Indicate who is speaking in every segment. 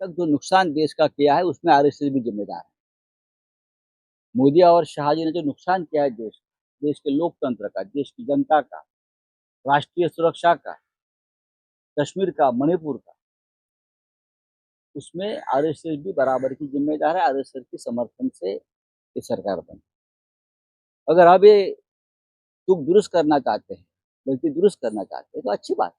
Speaker 1: तक जो नुकसान देश का किया है, उसमें आरएसएस भी जिम्मेदार है मोदी और शाह जी ने जो नुकसान किया है देश देश के लोकतंत्र का, देश की जनता का, राष्ट्रीय सुरक्षा का, कश्मीर का, मणिपुर का, उसमें आरएसएस भी बराबर की जिम्मेदार है, आरएसएस के समर्थन से ये सरकार बनी अगर अब ये चूक दुरुस्त करना चाहते हैं, गलती दुरुस्त करना चाहते हैं तो अच्छी बात है.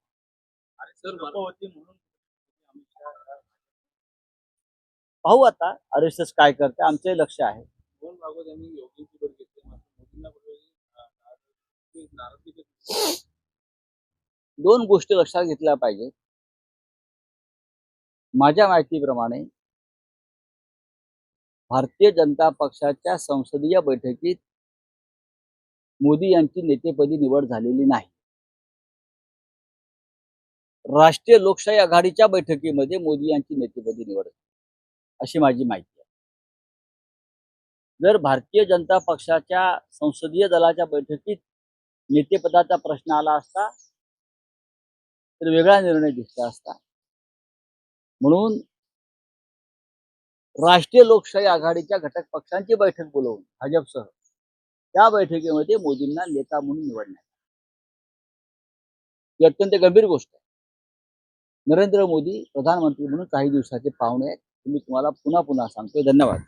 Speaker 1: पाहू आता. आरएसएस काय करते आमचंही लक्ष आहे. दोन गोष्टी लक्षात घेतल्या पाहिजेत. माझ्या माहितीप्रमाणे भारतीय जनता पक्षाच्या संसदीय बैठकीत मोदी यांची नेतेपदी निवड झालेली नाही. राष्ट्रीय लोकशाही आघाडीच्या बैठकीमध्ये मोदी यांची नेतेपदी निवड झाली. अशी माझी माहिती आहे. जर भारतीय जनता पक्षाच्या संसदीय दलाच्या बैठकीत नेतेपदाचा प्रश्न आला असता तर वेगळा निर्णय दिसला असता. म्हणून राष्ट्रीय लोकशाही आघाडीच्या घटक पक्षांची बैठक बोलवून भाजपसह त्या बैठकीमध्ये मोदींना नेता म्हणून निवडण्यात ही अत्यंत गंभीर गोष्ट आहे. नरेंद्र मोदी प्रधानमंत्री म्हणून काही दिवसाचे पाहुणे आहेत. मी तुम्हाला पुन्हा पुन्हा सांगतोय. धन्यवाद.